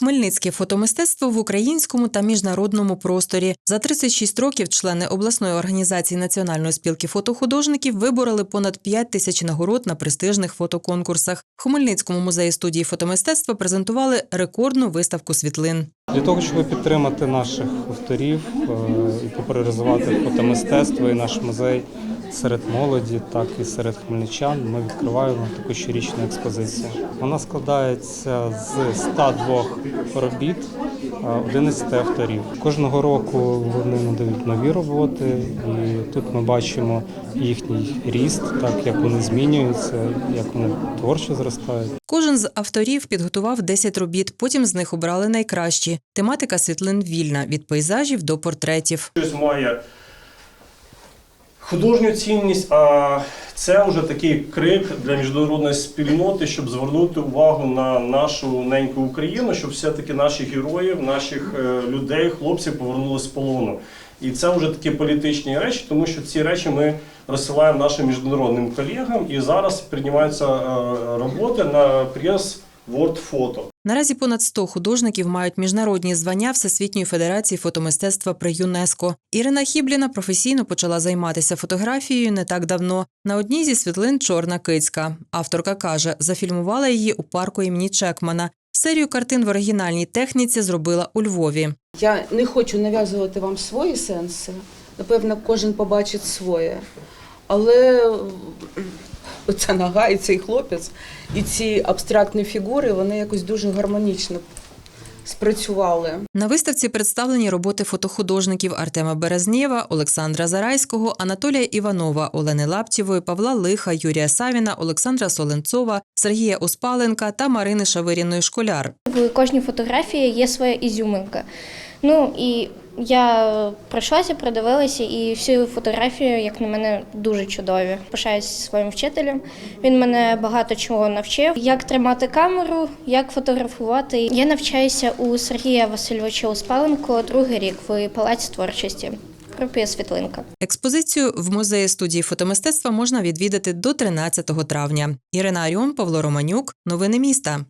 Хмельницьке фотомистецтво в українському та міжнародному просторі. За 36 років члени обласної організації Національної спілки фотохудожників вибороли понад 5 тисяч нагород на престижних фотоконкурсах. В Хмельницькому музеї студії фотомистецтва презентували рекордну виставку світлин. Для того, щоб підтримати наших авторів е, і популяризувати фотомистецтво і наш музей серед молоді, так і серед хмельничан, ми відкриваємо таку щорічну експозицію. Вона складається з 102 робіт е, 11 авторів. Кожного року вони надають нові роботи, і тут ми бачимо їхній ріст, так як вони змінюються, як вони творчо зростають. Кожен з авторів підготував 10 робіт, потім з них обрали найкращі. Тематика світлин вільна від пейзажів до портретів. щось має художню цінність, а це вже такий крик для міжнародної спільноти, щоб звернути увагу на нашу неньку Україну, щоб все-таки наших героїв, наших е, людей, хлопців повернули з полону. І це вже такі політичні речі, тому що ці речі ми розсилаємо нашим міжнародним колегам. І зараз приймаються е, роботи на прес World Photo. Наразі понад 100 художників мають міжнародні звання Всесвітньої федерації фотомистецтва при ЮНЕСКО. Ірина Хібліна професійно почала займатися фотографією не так давно. На одній зі світлин чорна кицька. Авторка каже, зафільмувала її у парку імені Чекмана. Серію картин в оригінальній техніці зробила у Львові. Я не хочу нав'язувати вам свої сенси. Напевно, кожен побачить своє. Але оця нога і цей хлопець, і ці абстрактні фігури, вони якось дуже гармонічно спрацювали. На виставці представлені роботи фотохудожників Артема Березнєва, Олександра Зарайського, Анатолія Іванова, Олени Лаптєвої, Павла Лиха, Юрія Савіна, Олександра Соленцова, Сергія Оспаленка та Марини Шавиріної Школяр. В кожній фотографії є своя ізюминка. Ну і я пройшлася, продивилася, і всі фотографії, як на мене, дуже чудові. Пишаюсь своїм вчителем. Він мене багато чого навчив, як тримати камеру, як фотографувати. Я навчаюся у Сергія Васильовича Успаленко другий рік в палаці творчості. Групі світлинка. Експозицію в музеї студії фотомистецтва можна відвідати до 13 травня. Ірина Аріон, Павло Романюк. Новини міста.